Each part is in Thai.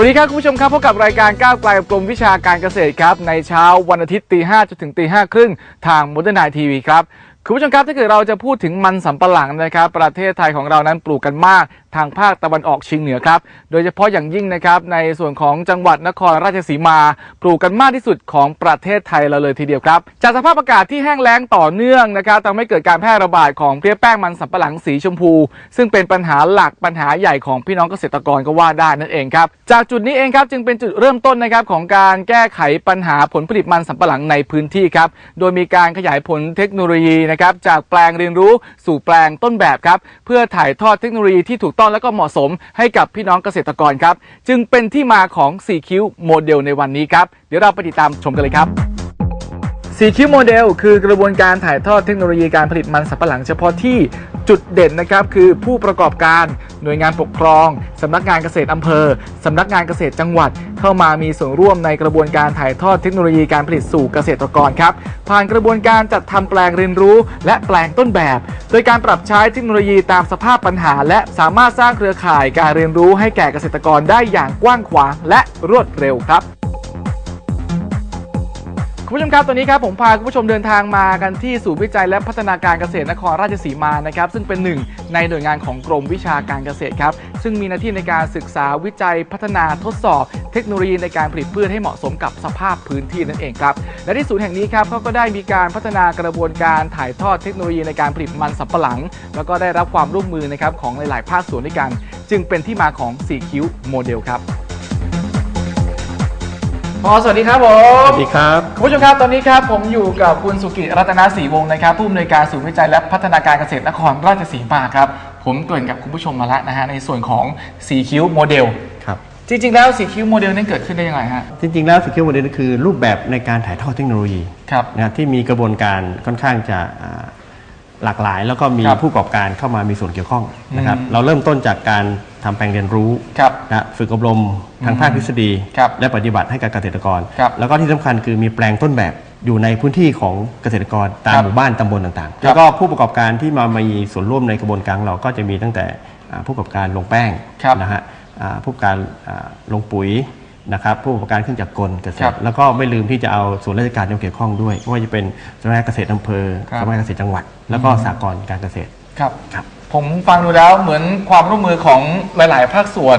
วัสดีครับคุณผู้ชมครับพบกับรายการก้าวไกลกรมวิชาการเกษตรครับ ในเช้าวันอาทิตย์ตีห้าจนถึงตีห้าครึ่งทางมดเดิร์นไทีวีครับคุณผู้ชมครับถ้าเกิดเราจะพูดถึงมันสำปะหลังนะครับ ประเทศไทยของเรานั้นปลูกกันมากทางภาคตะวันออกเฉียงเหนือครับ โดยเฉพาะอย่างยิ่งนะครับในส่วนของจังหวัดนครราชสีมา ปลูกกันมากที่สุดของประเทศไทยเราเลยทีเดียวครับ จากสภาพอากาศที่แห้งแล้งต่อเนื่องนะครับทำให้เกิดการแพร่ระบาดของเพลี้ยแป้งมันสำปะหลังสีชมพู ซึ่งเป็นปัญหาหลักปัญหาใหญ่ของพี่น้องเกษตรกรก็ว่าได้นั่นเองครับ จากจุดนี้เองครับจึงเป็นจุดเริ่มต้นนะครับของการแก้ไขปัญหาผลผลิตมันสำปะหลังในพื้นที่ครับโดยมีการขยายผลเทคโนโลยีนะครับจากแปลงเรียนรู้สู่แปลงต้นแบบครับเพื่อถ่ายทอดเทคโนโลยีที่ถูกต้องและก็เหมาะสมให้กับพี่น้องเกษตรกรครับ จึงเป็นที่มาของ 4 คิ้วโมเดลในวันนี้ครับ เดี๋ยวเราไปติดตามชมกันเลยครับสีคิ้วโมเดลคือกระบวนการถ่ายทอดเทคโนโลยีการผลิตมันสำปะหลังเฉพาะที่ จุดเด่นนะครับคือผู้ประกอบการหน่วยงานปกครองสำนักงานเกษตรอำเภอสำนักงานเกษตรจังหวัด เข้ามามีส่วนร่วมในกระบวนการถ่ายทอดเทคโนโลยีการผลิตสู่เกษตรกรครับผ่านกระบวนการจัดทำแปลงเรียนรู้ และแปลงต้นแบบ โดยการปรับใช้เทคโนโลยีตามสภาพปัญหา และสามารถสร้างเครือข่ายการเรียนรู้ให้แก่เกษตรกรได้อย่างกว้างขวางและรวดเร็วครับ คุณผู้ชมครับตอนนี้ครับผมพาคุณผู้ชมเดินทางมากันที่ศูนย์วิจัยและพัฒนาการเกษตรนครราชสีมานะครับซึ่งเป็นหนึ่งในหน่วยงานของกรมวิชาการเกษตรครับซึ่งมีหน้าที่ในการศึกษาวิจัยพัฒนาทดสอบ เทคโนโลยีในการผลิตพืชให้เหมาะสมกับสภาพพื้นที่นั่นเองครับและที่ศูนย์แห่งนี้ครับเขาก็ได้มีการพัฒนากระบวนการถ่ายทอดเทคโนโลยีในการผลิตมันสำปะหลัง แล้วก็ได้รับความร่วมมือนะครับของหลาย ๆ ภาคส่วนด้วยกัน จึงเป็นที่มาของ 4 คิ้วโมเดลครับ พอสวัสดีครับผมสวัสดีครับคุณผู้ชมครับตอนนี้ครับผมอยู่กับคุณสุกิรัตนศรีวงศ์นะครับผู้อำนวยการศูนย์วิจัยและพัฒนาการเกษตรนครราชสีมาครับ ผมเกริ่นกับคุณผู้ชมมาแล้วนะฮะในส่วนของสีคิ้วโมเดลครับ จริง ๆ แล้วสีคิ้วโมเดลนั้นเกิดขึ้นได้ยังไงฮะ จริง ๆ แล้วสกิลโมเดลคือรูปแบบในการถ่ายทอดเทคโนโลยีครับ นะครับที่มีกระบวนการค่อนข้างจะอ่าหลากหลาย แล้วก็มีครับผู้ประกอบการเข้ามามีส่วนเกี่ยวข้องนะครับ อืม เราเริ่มต้นจากการ ทำแปลงเรียนรู้ครับนะฝึกอบรมทางภาคทฤษฎีครับและปฏิบัติให้กับเกษตรกรครับแล้วก็ที่สำคัญคือมีแปลงต้นแบบอยู่ในพื้นที่ของเกษตรกรตามครับหมู่บ้านตำบลต่างครับๆแล้วก็ผู้ประกอบการที่มามีส่วนร่วมในกระบวนการของเราก็จะมีตั้งแต่อ่าผู้ประกอบการลงแป้งครับนะฮะอ่าผู้ประกอบการอ่าลงปุ๋ยนะครับผู้ประกอบการเครื่องจักรกลเกษครัตบรแล้วก็ไม่ลืมที่จะเอาส่วนราชการที่เกี่ยวข้องด้วยไม่ว่าจะเป็นสำนักงานเกษตรอำเภอครับสำนักงานเกษตรจังหวัด แล้วก็สากลการเกษตรครับครับ ผมฟังดูแล้วเหมือนความร่วมมือของหลาย ๆ ภาคส่วน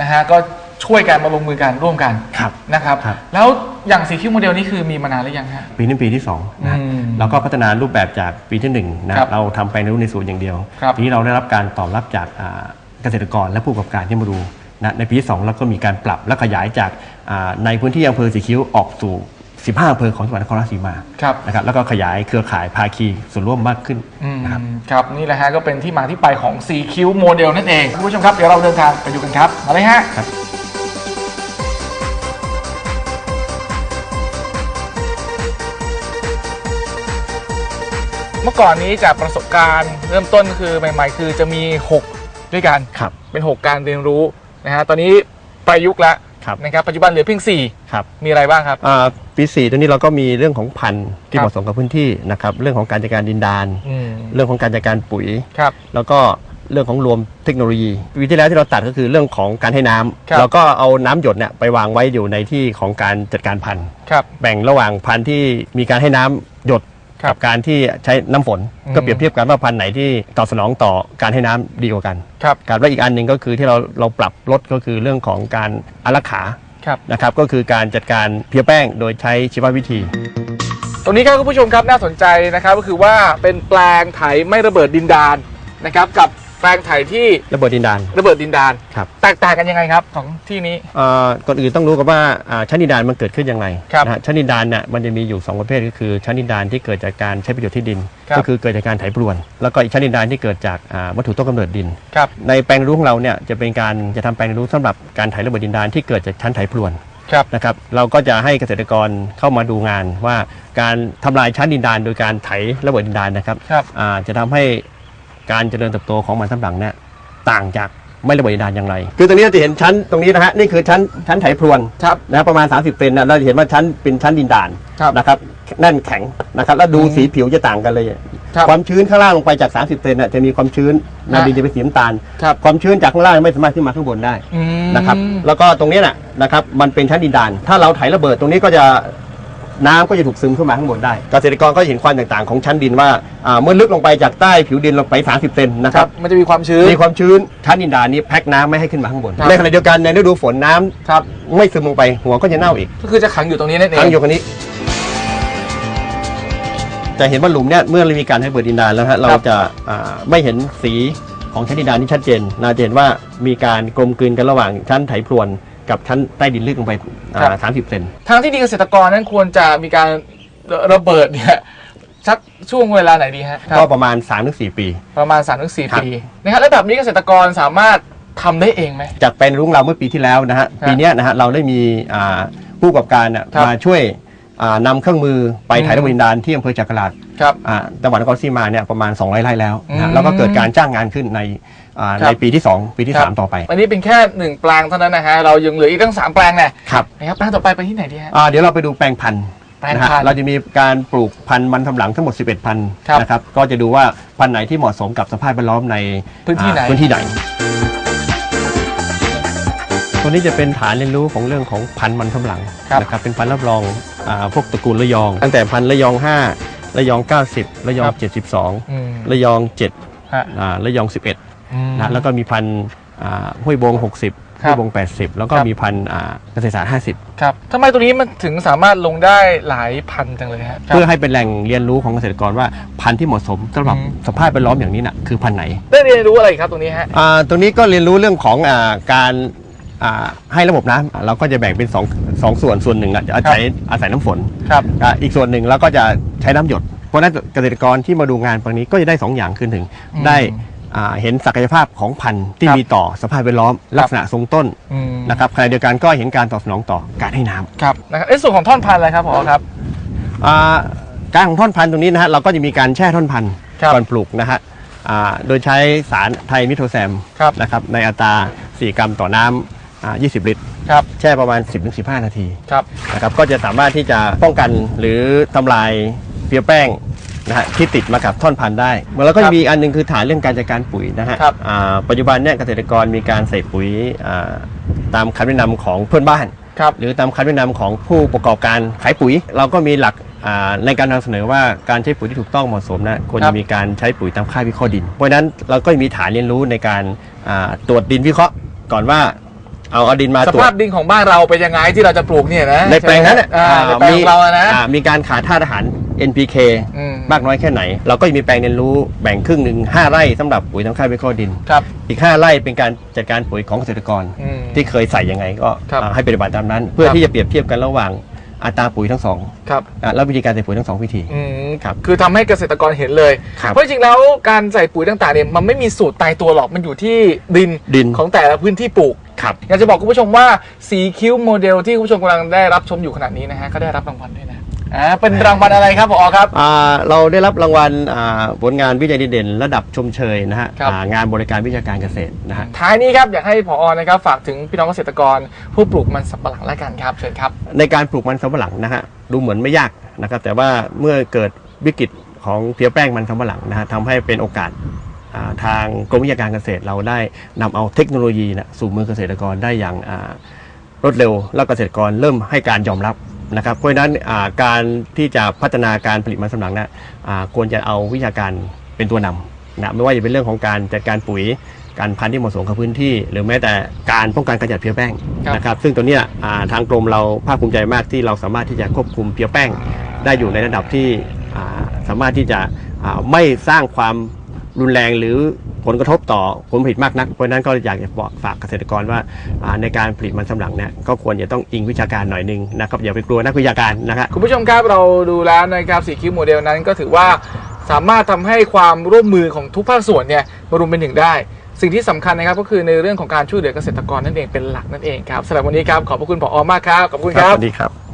นะฮะก็ช่วยกันมาลงมือกันร่วมกันครับนะครับ ครับ แล้วอย่างสีคิ้วโมเดลนี้คือมีมานานหรือยังฮะ ปีนี้ปีที่2นะฮะอืมเราก็พัฒนารูปแบบจากปีที่1นะครับเราทำแปลงรู้ในศูนย์อย่างเดียวครับทีนี้เราได้รับการตอบรับจากอ่าเกษตรกรและผู้ประกอบการที่มาดูนะในปีที่2เราก็มีการปรับและขยายจากอ่าในพื้นที่อำเภอสีคิ้วออกสู่ 15อำเภอของจังหวัดนครราชสีมาครับ นะครับแล้วก็ขยายเครือข่ายภาคีส่วนร่วมมากขึ้นอืมนะครับ ครับ นี่แหละฮะก็เป็นที่มาที่ไปของ CQ โมเดลนั่นเองคุณผู้ชมครับ เดี๋ยวเราเดินทางไปดูกันครับ มาเลยฮะ ครับ เมื่อก่อนนี้จากประสบการณ์เริ่มต้นคือใหม่ ๆ คือจะมี 6 ด้วยกัน ครับ เป็น 6 การเรียนรู้นะฮะ ตอนนี้ประยุกต์แล้ว ครับ นะครับปัจจุบันเหลือเพียงครับ4มีอะไรบ้างครับ อ่าปีสี่ตัวนี้เราก็มีเรื่องของพันธุ์ที่ครับ เหมาะสมกับพื้นที่นะครับเรื่องของการจัดการดินดาน อืมเรื่องของการจัดการปุ๋ย ครับ แล้วก็เรื่องของรวมเทคโนโลยีปีที่แล้วที่เราตัดก็คือเรื่องของการให้น้ำครับ เราก็เอาน้ำหยดเนี่ยไปวางไว้อยู่ในที่ของการจัดการพันธุ์ ครับ แบ่งระหว่างพันธุ์ที่มีการให้น้ำหยดครับ กับการที่ใช้น้ำฝนอืมก็เปรียบเทียบกันว่าพันธุ์ไหนที่ตอบสนองต่อการให้น้ำดีกว่ากันครับการว่าอีกอันหนึ่งก็คือที่เราเราปรับลดก็คือเรื่องของการอารักขาครับนะครับก็คือการจัดการเพียแป้งโดยใช้ชีววิธี ตรงนี้ครับคุณผู้ชมครับน่าสนใจนะครับก็คือว่าเป็นแปลงไถไม่ระเบิดดินดานนะครับกับ แปลงไถที่ระเบิดดินดาน ระเบิดดินดานครับ แตกต่างกันยังไงครับของที่นี้ เอ่อก่อนอื่นต้องรู้กันว่าอ่าชั้นดินดานมันเกิดขึ้นยังไงครับนะฮะชั้นดินดานเนี่ยมันจะมีอยู่2ประเภทก็คือชั้นดินดานที่เกิดจากการใช้ประโยชน์ที่ดิน ครับ ก็คือเกิดจากการไถพรวน แล้วก็อีกชั้นดินดานที่เกิดจากอ่าวัตถุต้นกำเนิดดิน ครับ ในแปลงรู้ของเราเนี่ยจะเป็นการจะทำแปลงรู้สำหรับการไถระเบิดดินดานที่เกิดจากชั้นไถพรวนครับ นะครับ เราก็จะให้เกษตรกรเข้ามาดูงานว่าการทำลายชั้นดินดานโดยการไถระเบิดดินดานนะครับครับ อ่าจะทำให้ การเจริญเติบโตของมันสำปะหลังเนี่ยต่างจากไม่ระเบิดดินดานอย่างไร คือตรงนี้เราจะเห็นชั้นตรงนี้นะฮะนี่คือชั้นชั้นไถพรวนครับ นะประมาณ 30เซนนะเราจะเห็นว่าชั้นเป็นชั้นดินดานครับนะครับแน่นแข็งนะครับแล้วดูสีผิวจะต่างกันเลย ครับความชื้นข้างล่างลงไปจาก 30เซนน่ะจะมีความชื้นครันาบดินจะเป็นสีน้ำตาล ครับความชื้นจากข้างล่างไม่สามารถขึ้นมาข้างบนได้อืมนะครับ แล้วก็ตรงนี้น่ะนะครับมันเป็นชั้นดินดาน ถ้าเราไถระเบิดตรงนี้ก็จะ น้ำก็จะถูกซึมเข้ามาข้างบนได้ เกษตรกรก็เห็นความแตกต่างของชั้นดินว่าอ่าเมื่อลึกลงไปจากใต้ผิวดินลงไป 30 เซนนะคครัรับ บ มันจะมีความชื้น มีความชื้นชั้นดินดานนี้แพ็คน้ำไม่ให้ขึ้นมาข้างบน ครับ ในขณะเดียวกันในฤดูฝนน้ำครับ ไม่ซึมลงไปหัวก็จะเน่าอีก ก็คือจะขังอยู่ตรงนี้นั่นเองทั้งอยู่คนนี้ จะเห็นว่าหลุมเนี่ยเมื่อเรามีการให้เปิดดินดานแล้วฮะเราจะอ่าไม่เห็นสีของชั้นดินดานที่ชัดเจนนะจะเห็นว่ามีการกลมกลืนกันระหว่างชั้นไถพรวน กับชั้นใต้ดินลึกลงไปสามสิบเซน ทางที่ดีเกษตรกรนั้นควรจะมีการระเบิดเนี่ยสักช่วงเวลาไหนดีฮะครับก็ประมาณ3าถึงสปี ประมาณ3-4ถึงครับ ปีนะครับแล้วแบบนี้เกษตรกรสามารถทำได้เองไหม จากเป็นรุ่งเราเมื่อปีที่แล้วนะฮะครับปีเนี้ยนะฮะเราได้มีอ่าผู้ประกอบการน่ะครับมาช่วยอ่านำเครื่องมือไปอืมถ่ายระเบิดดินดานที่อำเภอจักราชครับ อ่าจังหวัดนครศรีมาเนี่ยประมาณ 200ไร่แล้วนะอืฮะมแล้วก็เกิดการจ้างงานขึ้นใน อ่าครับ ในปีที่ 2 ปีที่ ครับ3 ต่อไปอันนี้เป็นแค่หนึ่งแปลงเท่านั้นนะฮะเรายังเหลืออีกตั้งสามแปลงแน่ครับนะครับแปลงต่อไปไปที่ไหนดีฮะ อ่าเดี๋ยวเราไปดูแปลงพันธุ์แปลงนะฮะพันธุ์เราจะมีการปลูกพันธุ์มันสำปะหลังทั้งหมด 11 พันธุ์ครับนะครับก็จะดูว่าพันธุ์ไหนที่เหมาะสมกับสภาพแวดล้อมในพื้นที่ไหน อ่าพื้นที่ไหนตัวนี้จะเป็นฐานเรียนรู้ของเรื่องของพันธุ์มันสำปะหลังครับ นะครับเป็นพันธุ์รับรองอาพวกตระกูลระยอง ตั้งแต่พันธุ์ระยอง 5 ระยอง 90 ระยอง 72 อืมระยองฮะ7อ่าระยอง 11อืม นะแล้วก็มีพันธุ์อ่าห้วยบง 60ครับห้วยบง 80 แล้วก็ครับมีพันธุ์อ่าเกษตรศาสตร์ 50 ครับทำไมตัวนี้มันถึงสามารถลงได้หลายพันจังเลยฮะเพื่อให้เป็นแหล่งเรียนรู้ของเกษตรกรว่าพันธุ์ที่เหมาะสมสำหรับอืมสภาพแวดล้อมอย่างนี้น่ะคือพันธุ์ไหน ได้เรียนรู้อะไรครับตรงนี้ฮะอ่าตรงนี้ก็เรียนรู้เรื่องของอาการอ่าให้ระบบน้ำเราก็จะแบ่งเป็นสองสองส่วนส่วนหนึ่งอะจะอาศัยอาศัยน้ำฝนครับอ่าอีกส่วนหนึ่งเราก็จะใช้น้ำหยด เพราะฉะนั้นเกษตรกรที่มาดูงานตรงนี้ก็จะได้สองอย่างขึ้นถึงอืมได้ อ่าเห็นศักยภาพของพันธุ์ที่ครับมีต่อสภาพแวดล้อม ลักษณะทรงต้นอืม นะครับขณะเดียวกันก็เห็นการตอบสนองต่อการให้น้ำ ครับนะครับในส่วนของท่อนพันธุ์อะไรครับผอครับ อ่าการของท่อนพันธุ์ตรงนี้นะฮะเราก็จะมีการแช่ท่อนพันธุ์ครับก่อนปลูกนะฮะอ่าโดยใช้สารไทยมิโทแซมครับนะครับในอัตรา 4 กรัมต่อน้ำอ่า20 ลิตร ครับแช่ประมาณ 10-15 นาทีครับ นะครับก็จะสามารถที่จะป้องกันหรือทำลายเพียแป้ง นะฮะที่ติดมากับท่อนพันธุ์ได้ แล้วก็ครัจะบมีอีกอันหนึงคือฐานเรื่องการจัดการปุ๋ยนะฮะครับ อ่าปัจจุบันเนี่ยเกษตรกรมีการใส่ปุ๋ยอ่าตามคำแนะนำของเพื่อนบ้าน ครับ หรือตามคำแนะนำของผู้ประกอบการขายปุ๋ย เราก็มีหลักอ่าในการนำเสนอว่าการใช้ปุ๋ยที่ถูกต้องเหมาะสมนะควรครัจะบมีการใช้ปุ๋ยตามค่าวิเคราะห์ดิน เพราะฉะนั้นเราก็มีฐานเรียนรู้ในการอ่าตรวจดินวิเคราะห์ ก่อนว่า เอาเอาดินมาสตรวภาจ พดินของบ้านเราเป็นยังไงที่เราจะปลูกเนี่ยนะในแปลงนั้นน่ะอ่าอ่าในแปลงของเราอะนะ อ่ามีการขาดธาตุอาหาร NPK อืม มากน้อยแค่ไหน เราก็มีแปลงเรียนรู้แบ่งครึ่งหนึ่ง5ไร่สำหรับปุ๋ยตามค่าวิเคราะห์ดิน ครับ อีก 5 ไร่เป็นการจัดการปุ๋ยของเกษตรกร อืมที่เคยใส่ยังไงก็ครับอ่าให้ปฏิบัติตามนั้น เพื่อครับ ที่จะเปรียบเทียบกันระหว่างอัตราปุ๋ยทั้งสองครับอะแล้ววิธีการใส่ปุ๋ยทั้งสองวิธี อืมครับคือทำให้เกษตรกรเห็นเลย ครับ เพราะจริงๆแล้วการใส่ปุ๋ยต่างๆเนี่ยมันไม่มีสูตรตายตัวหรอกมันอยู่ที่ดินดิน ของแต่ละพื้นที่ปลูก ครับ อยากจะบอกคุณผู้ชมว่าสีคิ้วโมเดลที่คุณผู้ชมกำลังได้รับชมอยู่ขณะนี้นะฮะก็ได้รับรางวัลด้วยนะอ่าเป็นรางวัลอะไรครับผอครับ อ่าเราได้รับรางวัลอ่าผลงานวิจัยดีเด่น ระดับชมเชยนะฮะครับ อ่างานบริการวิชาการเกษตรนะฮะ ท้ายนี้ครับอยากให้ผอนะครับฝากถึงพี่น้องเกษตรกร ผู้ปลูกมันสำปะหลังและกันครับเชิญครับ ในการปลูกมันสำปะหลังนะฮะดูเหมือนไม่ยากนะครับ แต่ว่าเมื่อเกิดวิกฤตของเพียแป้งมันสำปะหลังนะฮะทำให้เป็นโอกาสอ่า ทางกรมวิชาการเกษตรเราได้นำเอาเทคโนโลยีนะสู่มือเกษตรกรได้อย่างอ่ารวดเร็ว แล้วเกษตรกรเริ่มให้การยอมรับนะครับ เพราะฉะนั้นอ่าการที่จะพัฒนาการผลิตมันสำปะหลังนะอ่าควรจะเอาวิชาการเป็นตัวนำนะไม่ว่าจะเป็นเรื่องของการจัดการปุ๋ยการพันธุ์ที่เหมาะสมกับพื้นที่ หรือแม้แต่การป้องกันการจัดเพี้ยแป้งครับนะครับ ซึ่งตัวเนี้ยอ่าทางกรมเราภาคภูมิใจมากที่เราสามารถที่จะควบคุมเพี้ยแป้ง ได้อยู่ในระดับที่อ่าสามารถที่จะอ่าไม่สร้างความ รุนแรงหรือผลกระทบต่อผลผลิตมากนัก เพราะฉะนั้นก็อยากจะบอกฝากเกษตรกรว่าอ่าในการผลิตมันสำปะหลังเนี่ยก็ควรจะต้องอิงวิชาการหน่อยหนึงนะครับอย่าไปกลัวนักวิชาการนะครับคุณผู้ชมครับเราดูแล้วนะครับสีคิ้วโมเดลนั้นก็ถือว่าสามารถทำให้ความร่วมมือของทุกภาคส่วนเนี่ยมารวมเป็นหนึ่งได้ สิ่งที่สำคัญนะครับก็คือในเรื่องของการช่วยเหลือเกษตรกรนั่นเองเป็นหลักนั่นเองครับสำหรับวันนี้ครับขอบพระคุณผอมากครับขอบคุณครับสวัสดีครับ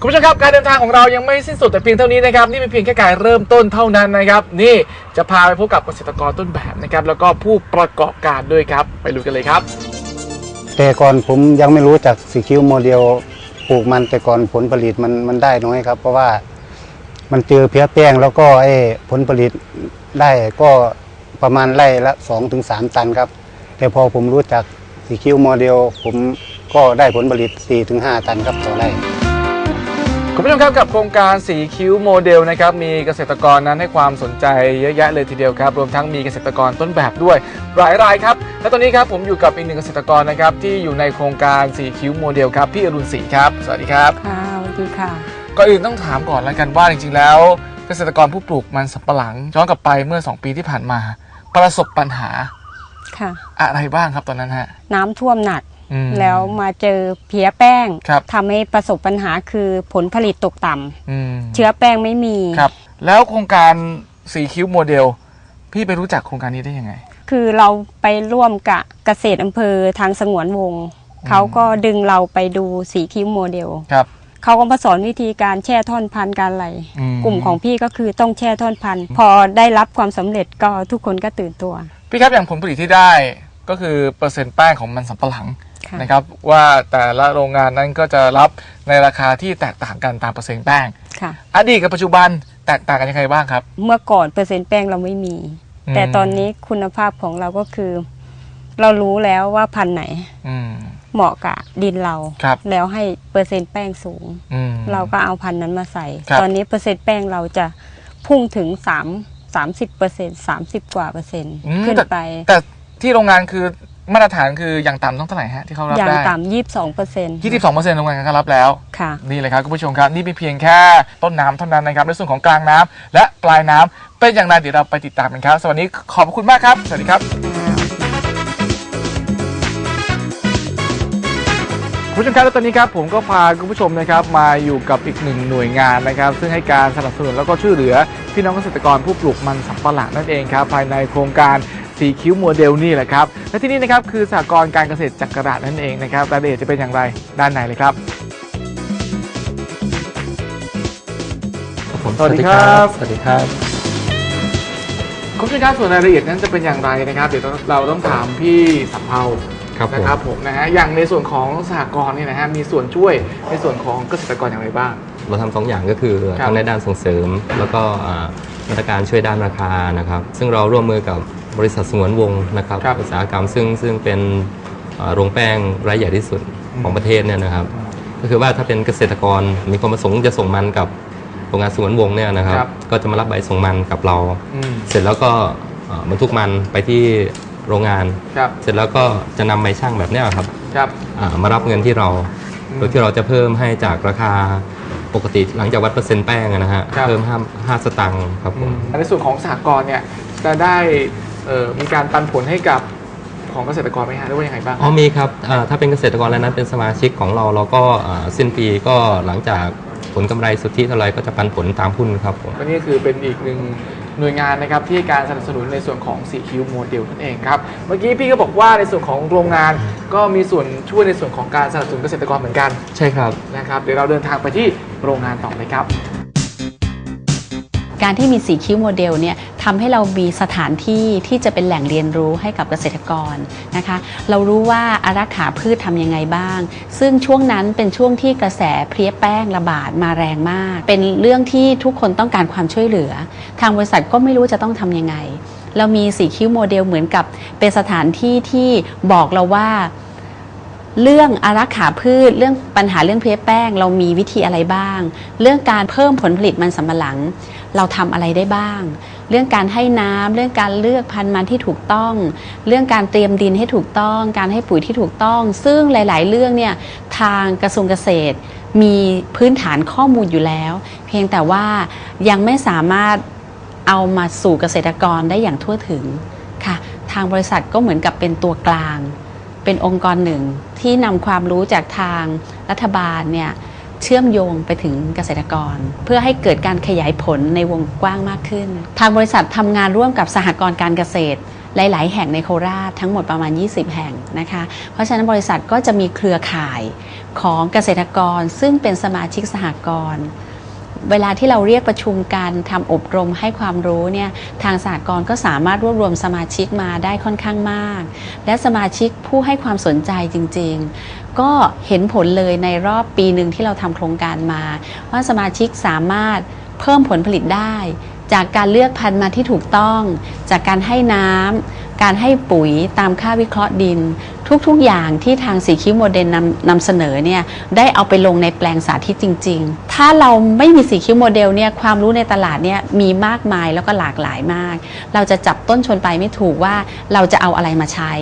คุณผู้ชมครับการเดินทางของเรายังไม่สิ้นสุดแต่เพียงเท่านี้นะครับนี่เป็นเพียงแค่การเริ่มต้นเท่านั้นนะครับ นี่จะพาไปพบกับเกษตรกรต้นแบบนะครับ แล้วก็ผู้ประกอบการด้วยครับ ไปดูกันเลยครับ แต่ก่อนผมยังไม่รู้จักสีคิ้วโมเดลปลูกมันแต่ก่อนผลผลิตมันมันได้น้อยครับ เพราะว่ามันเจอเพี้ยแป้งแล้วก็ไอ้ผลผลิตได้ก็ประมาณไร่ละ2อถึงสตันครับ แต่พอผมรู้จักสีคิ้วโมเดลผมก็ได้ผลผลิต4ถึง5ตันครับต่อไร่ คุณผู้ชมครับกับโครงการสีคิ้วโมเดลนะครับมีเกษตรกรนั้นให้ความสนใจเยอะแยะเลยทีเดียวครับรวมทั้งมีเกษตรกรต้นแบบด้วยหลายรายครับและตอนนี้ครับผมอยู่กับอีกหนึ่งเกษตรกรนะครับที่อยู่ในโครงการสีคิ้วโมเดลครับพี่อรุณศรีครับ สวัสดีครับค่ะสวัสดีค่ะก่อนอื่นต้องถามก่อนแล้วกันว่าจริงๆแล้ว เกษตรกรผู้ปลูกมันสำปะหลังย้อนกลับไปเมื่อ 2 ปีที่ผ่านมา ประสบปัญหาค่ะอะไรบ้างครับตอนนั้นฮะน้ำท่วมหนักอืม แล้วมาเจอเพี้ยแป้งครับทำให้ประสบปัญหาคือผลผลิตตกต่ำอืมเชื้อแป้งไม่มีครับ แล้วโครงการสีคิ้วโมเดล พี่ไปรู้จักโครงการนี้ได้ยังไง คือเราไปร่วมกับเกษตรอำเภอทางสงวนวงศ์เขาก็ดึงเราไปดูสีคิ้วโมเดลครับเขาก็มาสอนวิธีการแช่ท่อนพันธุ์การอะไรอืกลุ่มของพี่ก็คือต้องแช่ท่อนพันธุ์พอได้รับความสำเร็จก็ทุกคนก็ตื่นตัว พี่ครับอย่างผลผลิตที่ได้ก็คือเปอร์เซ็นต์แป้งของมันสำปะหลัง ค่ะ นะครับว่าแต่ละโรงงานนั้นก็จะรับในราคาที่แตกต่างกันตามเปอร์เซ็นต์แป้ง ค่ะ อดีตกับปัจจุบันแตกต่างกันยังไงบ้างครับ เมื่อก่อนเปอร์เซ็นต์แป้งเราไม่มี อืม แต่ตอนนี้คุณภาพของเราก็คือ เรารู้แล้วว่าพันธุ์ไหนอืม เหมาะกับดินเรา ครับ แล้วให้เปอร์เซ็นต์แป้งสูง อืม เราก็เอาพันธุ์นั้นมาใส่ ครับ ตอนนี้เปอร์เซ็นต์แป้งเราจะพุ่งถึง3 30เปอร์เซ็นต์30 กว่าเปอร์เซ็นต์อืมขึ้นแต่ไป แต่ที่โรงงานคือ มาตรฐานคืออย่างต่ำต้องเท่าไหร่ฮะที่เขารับอย่างได้ต่ำยี่สิบสองเปอร์เซ็นต์ยี่สิบสองเปอร์เซ็นต์โรงงานก็รับแล้ว ค่ะ นี่เลยครับคุณผู้ชมครับนี่เป็นเพียงแค่ต้นน้ำเท่านั้นนะครับในส่วนของกลางน้ำและปลายน้ำเป็นอย่างไรเดี๋ยวเราไปติดตามกันครับสวัสดีขอบคุณมากครับ สวัสดีครับ คุณผู้ชมครับและตอนนี้ครับผมก็พาคุณผู้ชมนะครับมาอยู่กับอีกหนึ่งหน่วยงานนะครับ ซึ่งให้การสนับสนุนแล้วก็ช่วยเหลือพี่น้องเกษตรกรผู้ปลูกมันสำปะหลังนั่นเองครับภายในโครงการ สีคิ้วโมเดลนี่แหละครับ และที่นี่นะครับคือสหกรณ์การเกษตรจักรราชนั่นเองนะครับรายละเอียดจะเป็นอย่างไรด้านในเลยครับครับผมสวัสดีครับ สวัสดีครับ คุณผู้ชมครับส่วนรายละเอียดนั้นจะเป็นอย่างไรนะครับเดี๋ยวเราต้องถามพี่สำเภาครับผม นะครับผมนะฮะอย่างในส่วนของสหกรณ์เนี่ยนะฮะมีส่วนช่วยในส่วนของเกษตรกรอย่างไรบ้าง เราทำสองอย่างก็คือครับทั้งในด้านส่งเสริม แล้วก็อ่ามาตรการช่วยด้านราคานะครับ ซึ่งเราร่วมมือกับ บริษัทสงวนวงศ์นะครับครับอุตสาหกรรมซึ่งซึ่งเป็นอ่าโรงแป้งรายใหญ่ที่สุดของประเทศเนี่ยนะครับ ก็คือว่าถ้าเป็นเกษตรกรมีความประสงค์จะส่งมันกับโรงงานสงวนวงศ์เนี่ยนะครับ ครับ ก็จะมารับใบส่งมันกับเรา อืมเสร็จแล้วก็อ่าบรรทุกมันไปที่โรงงาน ครับเสร็จแล้วก็จะนำใบช่างแบบเนี้ยครับครับ อ่ามารับเงินที่เราอืมโดยที่เราจะเพิ่มให้จากราคาปกติหลังจากวัดเปอร์เซ็นต์แป้งอะนะฮะครับ เพิ่มห้าห้าสตังค์ครับผมในส่วนของสหกรณ์เนี่ยจะได้ เอ่อมีการปันผลให้กับของเกษตรกรไหมฮะหรือว่ายังไงบ้าง อ๋อมีครับอ่าถ้าเป็นเกษตรกรรายนั้นเป็นสมาชิกของเราเราก็อ่าสิ้นปีก็หลังจากผลกำไรสุทธิเท่าไรก็จะปันผลตามหุ้นครับผม ก็นี่คือเป็นอีกหนึ่งหน่วยงานนะครับที่ให้การสนับสนุนในส่วนของสีคิวโมเดลนั่นเองครับ เมื่อกี้พี่ก็บอกว่าในส่วนของโรงงานก็มีส่วนช่วยในส่วนของการสนับสนุนเกษตรกรเหมือนกันใช่ครับ นะครับ เดี๋ยวเราเดินทางไปที่โรงงานต่อเลยครับ การที่มีสีคิ้วโมเดลเนี่ย ทำให้เรามีสถานที่ที่จะเป็นแหล่งเรียนรู้ให้กับเกษตรกรนะคะ เรารู้ว่าอารักขาพืชทำยังไงบ้าง ซึ่งช่วงนั้นเป็นช่วงที่กระแสเพลี้ยแป้งระบาดมาแรงมาก เป็นเรื่องที่ทุกคนต้องการความช่วยเหลือ ทางบริษัทก็ไม่รู้จะต้องทำยังไง เรามีสีคิ้วโมเดลเหมือนกับเป็นสถานที่ที่บอกเราว่าเรื่องอารักขาพืช เรื่องปัญหาเรื่องเพลี้ยแป้ง เรามีวิธีอะไรบ้าง เรื่องการเพิ่มผลผลิตมันสำปะหลัง เราทำอะไรได้บ้าง เรื่องการให้น้ำเรื่องการเลือกพันธุ์มันที่ถูกต้อง เรื่องการเตรียมดินให้ถูกต้อง การให้ปุ๋ยที่ถูกต้อง ซึ่งหลาย ๆ เรื่องเนี่ยทางกระทรวงเกษตร มีพื้นฐานข้อมูลอยู่แล้ว เพียงแต่ว่ายังไม่สามารถเอามาสู่เกษตรกรได้อย่างทั่วถึงค่ะ ทางบริษัทก็เหมือนกับเป็นตัวกลาง เป็นองค์กรหนึ่งที่นำความรู้จากทางรัฐบาลเนี่ย เชื่อมโยงไปถึงเกษตรกร เพื่อให้เกิดการขยายผลในวงกว้างมากขึ้น ทางบริษัททำงานร่วมกับสหกรณ์การเกษตรหลาย ๆ แห่งในโคราชทั้งหมดประมาณ 20 แห่งนะคะ เพราะฉะนั้นบริษัทก็จะมีเครือข่ายของเกษตรกรซึ่งเป็นสมาชิกสหกรณ์ เวลาที่เราเรียกประชุมการทำอบรมให้ความรู้เนี่ยทางสหกรณ์ก็สามารถรวบรวมสมาชิกมาได้ค่อนข้างมาก และสมาชิกผู้ให้ความสนใจจริง ๆ ก็เห็นผลเลยในรอบปีหนึ่งที่เราทำโครงการมา ว่าสมาชิกสามารถเพิ่มผลผลิตได้ จากการเลือกพันธุ์มาที่ถูกต้อง จากการให้น้ำการให้ปุ๋ยตามค่าวิเคราะห์ดิน ทุกๆอย่างที่ทางสีคิ้วโมเดลนำนำเสนอเนี่ยได้เอาไปลงในแปลงสาธิตจริง ๆ ถ้าเราไม่มีสีคิ้วโมเดลเนี่ยความรู้ในตลาดเนี่ยมีมากมายแล้วก็หลากหลายมาก เราจะจับต้นชนไปไม่ถูกว่าเราจะเอาอะไรมาใช้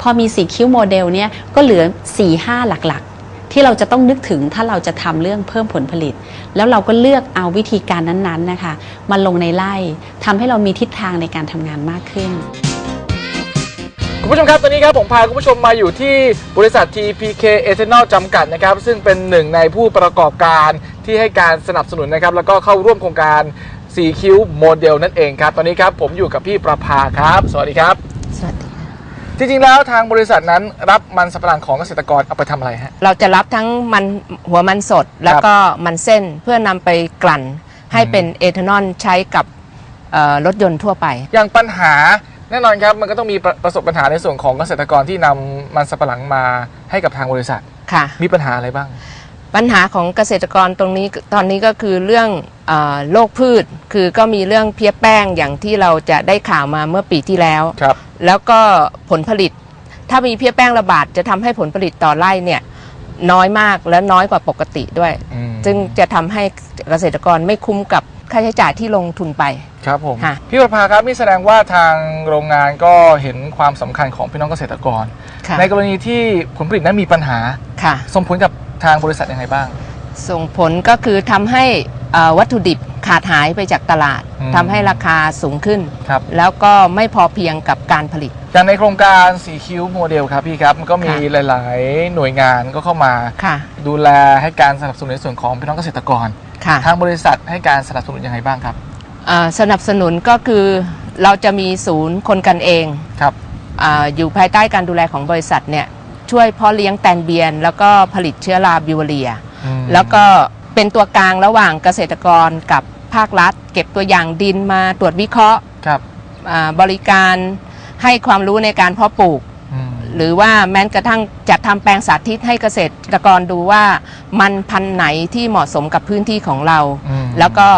พอมีสีคิ้วโมเดลเนี่ยก็เหลือ4 5หลักๆ ที่เราจะต้องนึกถึงถ้าเราจะทำเรื่องเพิ่มผลผลิต แล้วเราก็เลือกเอาวิธีการนั้นๆนะคะมาลงในไร่ทำให้เรามีทิศทางในการทำงานมากขึ้นคุณผู้ชมครับตอนนี้ครับผมพาคุณผู้ชมมาอยู่ที่บริษัท TPK Ethanol จำกัดนะครับ ซึ่งเป็นหนึ่งในผู้ประกอบการที่ให้การสนับสนุนนะครับ แล้วก็เข้าร่วมโครงการสีคิ้วโมเดลนั่นเองครับ ตอนนี้ครับผมอยู่กับพี่ประภาครับ สวัสดีครับ สวัสดีค่ะ จริงๆแล้วทางบริษัทนั้นรับมันสำปะหลังของเกษตรกรเอาไปทำอะไรฮะ เราจะรับทั้งมันหัวมันสดแล้วก็มันเส้นเพื่อนำไปกลั่นให้เป็นเอทานอลใช้กับเอ่อรถยนต์ทั่วไป อย่างปัญหาแน่นอนครับมันก็ต้องมีประประสบปัญหาในส่วนของเกษตรกรที่นำมันสำปะหลังมาให้กับทางบริษัท ค่ะ มีปัญหาอะไรบ้าง ปัญหาของเกษตรกรตรงนี้ตอนนี้ก็คือเรื่องเออโรคพืช คือก็มีเรื่องเพี้ยแป้งอย่างที่เราจะได้ข่าวมาเมื่อปีที่แล้วครับแล้วก็ผลผลิต ถ้ามีเพี้ยแป้งระบาดจะทำให้ผลผลิตต่อไร่เนี่ยน้อยมากและน้อยกว่าปกติด้วยอืมจึงจะทำให้เกษตรกรไม่คุ้มกับ ค่าใช้จ่ายที่ลงทุนไป ครับผม ค่ะ พี่ประภาครับนี่แสดงว่าทางโรงงานก็เห็นความสำคัญของพี่น้องเกษตรกร ค่ะในกรณีที่ผลผลิตนั้นมีปัญหา ค่ะ ส่งผลกับทางบริษัทยังไงบ้าง ส่งผลก็คือทำให้เอ่อวัตถุดิบขาดหายไปจากตลาดอืม ทำให้ราคาสูงขึ้น ครับ แล้วก็ไม่พอเพียงกับการผลิต อย่างในโครงการสีคิ้วโมเดลครับพี่ครับ มันก็มีค่ะ หลาย ๆ หน่วยงานก็เข้ามา ค่ะ ดูแลให้การสนับสนุนในส่วนของพี่น้องเกษตรกร ค่ะทางบริษัทให้การสนับสนุนยังไงบ้างครับเอ่อสนับสนุนก็คือเราจะมีศูนย์คนกันเองครับอาอยู่ภายใต้การดูแลของบริษัทเนี่ยช่วยเพ่อเลี้ยงแตนเบียน แล้วก็ผลิตเชื้อราบิวเรีย อืมแล้วก็เป็นตัวกลางระหว่างเกษตรกรกับภาครัฐ เก็บตัวอย่างดินมาตรวจวิเคราะห์ครับ อ่าบริการให้ความรู้ในการเพาะปลูกอืม หรือว่าแม้กระทั่งจัดทำแปลงสาธิตให้เกษตรกรดูว่ามันพันธุ์ไหนที่เหมาะสมกับพื้นที่ของเรา อืม แล้วก็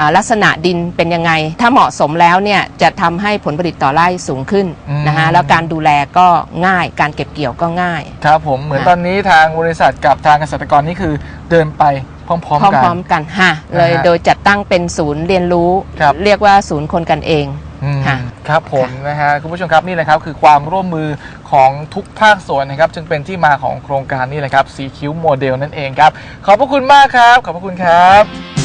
อ่าลักษณะดินเป็นยังไง ถ้าเหมาะสมแล้วเนี่ยจะทำให้ผลผลิตต่อไร่สูงขึ้นนะคะแล้วการดูแลก็ง่าย การเก็บเกี่ยวก็ง่าย ครับผมเหมือนค่ะ ตอนนี้ทางบริษัทกับทางเกษตรกรนี่คือเดินไปพร้อมพๆกันร้อมๆกันฮะเลยนะฮะโดยจัดตั้งเป็นศูนย์เรียนรู้ ครับ เรียกว่าศูนย์คนกันเอง อืมค่ะ ครับผมนะฮะคุณผู้ชมครับนี่แหละครับคือความร่วมมือของทุกภาคส่วนนะครับจึงเป็นที่มาของโครงการนี่แหละครับสีคิ้วโมเดลนั่นเองครับ ขอบพระคุณมากครับ ขอบพระคุณครับ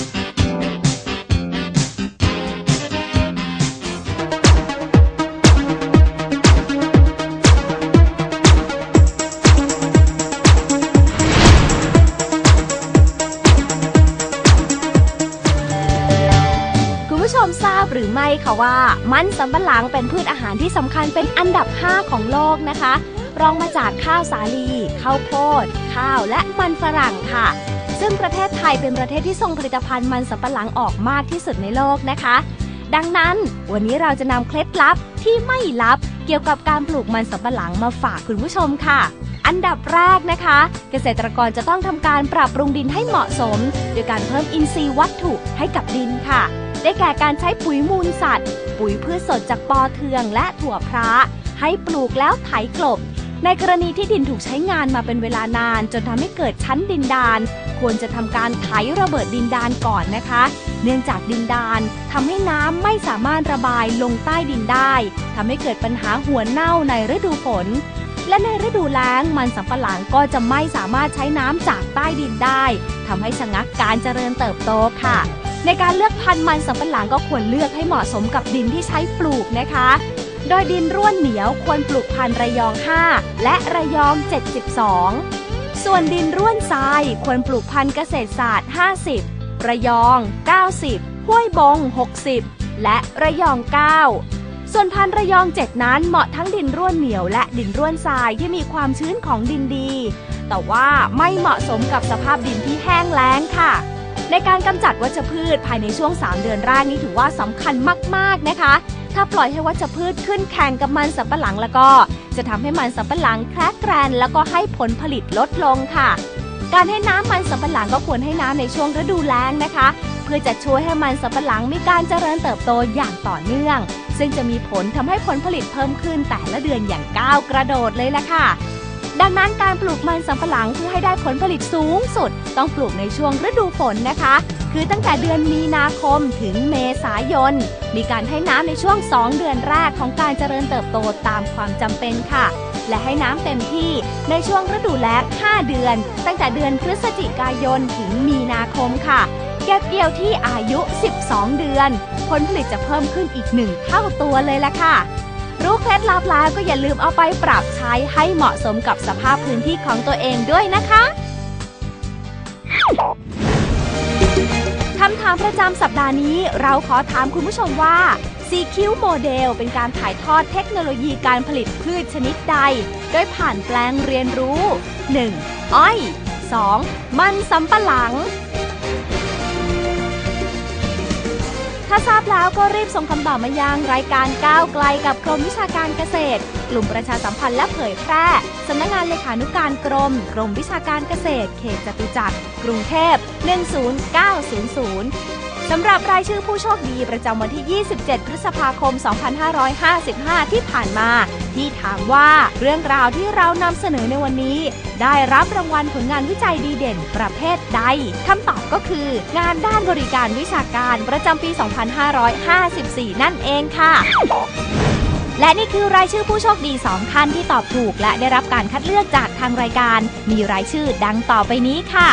ะว่ามันสำปะหลังเป็นพืชอาหารที่สำคัญเป็นอันดับ 5 ของโลกนะคะ รองมาจากข้าวสาลีข้าวโพด ข้าวและมันฝรั่งค่ะ ซึ่งประเทศไทยเป็นประเทศที่ส่งผลิตภัณฑ์มันสำปะหลังออกมากที่สุดในโลกนะคะ ดังนั้น วันนี้เราจะนำเคล็ดลับที่ไม่ลับเกี่ยวกับการปลูกมันสำปะหลังมาฝากคุณผู้ชมค่ะ อันดับแรกนะคะ เกษตรกรจะต้องทำการปรับปรุงดินให้เหมาะสม โดยการเพิ่มอินทรีย์วัตถุให้กับดินค่ะ ได้แก่การใช้ปุ๋ยมูลสัตว์ ปุ๋ยพืชสดจากปอเทืองและถั่วพระให้ปลูกแล้วไถกลบ ในกรณีที่ดินถูกใช้งานมาเป็นเวลานานจนทำให้เกิดชั้นดินดาน ควรจะทำการไถระเบิดดินดานก่อนนะคะ เนื่องจากดินดานทำให้น้ำไม่สามารถระบายลงใต้ดินได้ทำให้เกิดปัญหาหัวเน่าในฤดูฝน และในฤดูแล้งมันสำปะหลังก็จะไม่สามารถใช้น้ำจากใต้ดินได้ทำให้ชะงักการเจริญเติบโตค่ะในการเลือกพันธุ์มันสำปะหลังก็ควรเลือกให้เหมาะสมกับดินที่ใช้ปลูกนะคะ โดยดินร่วนเหนียวควรปลูกพันธุ์ระยอง 5 และระยอง 72 ส่วนดินร่วนทรายควรปลูกพันธุ์เกษตรศาสตร์ 50 ระยอง 90 ห้วยบง 60 และระยอง 9 ส่วนพันธุ์ระยอง 7 นั้นเหมาะทั้งดินร่วนเหนียวและดินร่วนทรายที่มีความชื้นของดินดี แต่ว่าไม่เหมาะสมกับสภาพดินที่แห้งแล้งค่ะในการกำจัดวัชพืชภายในช่วง 3 เดือนแรกนี้ถือว่าสำคัญมาก ๆ นะคะ ถ้าปล่อยให้วัชพืชขึ้นแข่งกับมันสำปะหลังแล้วก็ จะทำให้มันสำปะหลังแครกแกรนแล้วก็ให้ผลผลิตลดลงค่ะ การให้น้ำมันสำปะหลังก็ควรให้น้ำในช่วงฤดูแล้งนะคะ เพื่อจะช่วยให้มันสำปะหลังมีการเจริญเติบโตอย่างต่อเนื่อง ซึ่งจะมีผลทำให้ผลผลิตเพิ่มขึ้นแต่ละเดือนอย่างก้าวกระโดดเลยละค่ะ ดังนั้นการปลูกมันสำปะหลังเพื่อให้ได้ผลผลิตสูงสุด ต้องปลูกในช่วงฤดูฝนนะคะ คือตั้งแต่เดือนมีนาคมถึงเมษายน มีการให้น้ำในช่วง 2 เดือนแรกของการเจริญเติบโตตามความจำเป็นค่ะ และให้น้ำเต็มที่ในช่วงฤดูแล้ง 5 เดือน ตั้งแต่เดือนพฤศจิกายนถึงมีนาคมค่ะเก็บเกี่ยวที่อายุ 12 เดือน ผลผลิตจะเพิ่มขึ้นอีกหนึ่งเท่าตัวเลยละค่ะ รู้เคล็ดลับแล้วก็อย่าลืมเอาไปปรับใช้ให้เหมาะสมกับสภาพพื้นที่ของตัวเองด้วยนะคะคำถามประจำสัปดาห์นี้ เราขอถามคุณผู้ชมว่า CQ โมเดลเป็นการถ่ายทอดเทคโนโลยีการผลิตพืชชนิดใด โดยผ่านแปลงเรียนรู้ 1. อ้อย 2. มันสำปะหลัง ถ้าทราบแล้วก็รีบส่งคำตอบมายังรายการก้าวไกลกับกรมวิชาการเกษตร กลุ่มประชาสัมพันธ์และเผยแพร่สำนักงานเลขานุการกรม กรมวิชาการเกษตร เขตจตุจักร กรุงเทพ 10900 สำหรับรายชื่อผู้โชคดีประจำวันที่ 27 พฤษภาคม 2555 ที่ผ่านมา ที่ถามว่าเรื่องราวที่เรานำเสนอในวันนี้ ได้รับรางวัลผลงานวิจัยดีเด่นประเภทใดคำตอบก็คือ งานด้านบริการวิชาการประจำปี 2554 นั่นเองค่ะและนี่คือรายชื่อผู้โชคดี 2 ท่านที่ตอบถูก และได้รับการคัดเลือกจากทางรายการ มีรายชื่อดังต่อไปนี้ค่ะ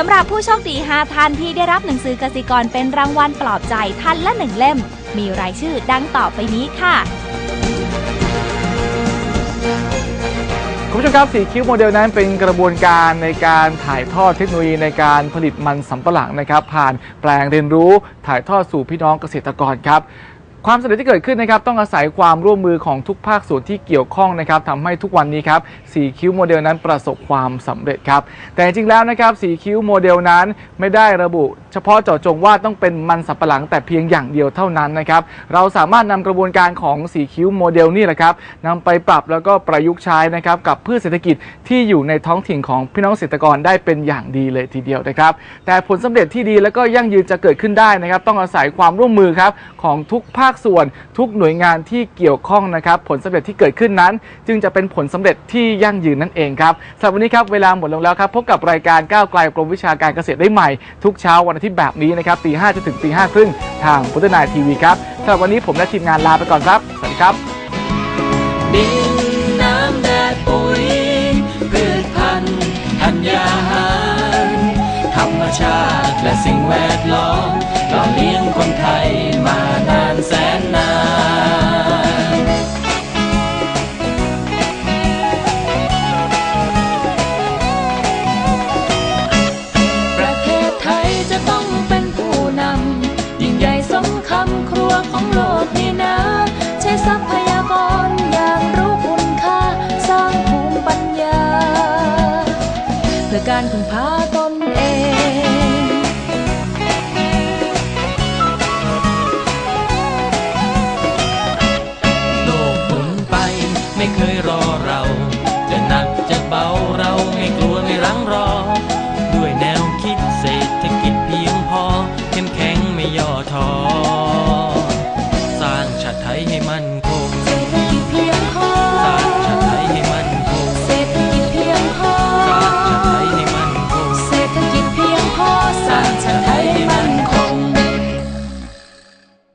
สำหรับผู้โชคดี 5 ท่านที่ได้รับหนังสือกสิกรเป็นรางวัลปลอบใจท่านละหนึ่งเล่ม มีรายชื่อดังต่อไปนี้ค่ะ คุณผู้ชมครับสีคิ้วโมเดลนั้นเป็นกระบวนการในการถ่ายทอดเทคโนโลยีในการผลิตมันสำปะหลังนะครับ ผ่านแปลงเรียนรู้ถ่ายทอดสู่พี่น้องเกษตรกรครับ ความสำเร็จที่เกิดขึ้นนะครับต้องอาศัยความร่วมมือของทุกภาคส่วนที่เกี่ยวข้องนะครับทำให้ทุกวันนี้ครับ สีคิ้วโมเดลนั้นประสบความสำเร็จครับ แต่จริงแล้วนะครับสีคิ้วโมเดลนั้นไม่ได้ระบุ เฉพาะเจาะจงว่าต้องเป็นมันสำปะหลังแต่เพียงอย่างเดียวเท่านั้นนะครับ เราสามารถนำกระบวนการของสีคิ้วโมเดลนี่แหละครับนำไปปรับแล้วก็ประยุกต์ใช้นะครับกับพืชเศรษฐกิจที่อยู่ในท้องถิ่นของพี่น้องเกษตรกรได้เป็นอย่างดีเลยทีเดียวนะครับ แต่ผลสำเร็จที่ดีแล้วก็ยั่งยืนจะเกิดขึ้นได้นะครับ ต้องอาศัยความร่วมมือครับของทุกภาคส่วน ทุกหน่วยงานที่เกี่ยวข้องนะครับ ผลสำเร็จที่เกิดขึ้นนั้น จึงจะเป็นผลสำเร็จที่ยงยืนนั่นเองครับสำหรับวันนี้ครับเวลาหมดลงแล้วครับพบกับรายการก้าวไกลกรมวิชาการเกษตรได้ใหม่ ทุกเช้าวันอาทิตย์แบบนี้นะครับตีห้าจนถึงตีห้าครึ่งทางพุทธนายทีวีครับสำหรับวันนี้ผมและทีมงานลาไปก่อนครับสวัสดีครับดินน้ำแดดปุ๋ยพืชพันธุ์ธัญญาหารธรรมชาติและสิ่งแวดล้อมหล่อเลี้ยงคนไทยมานาน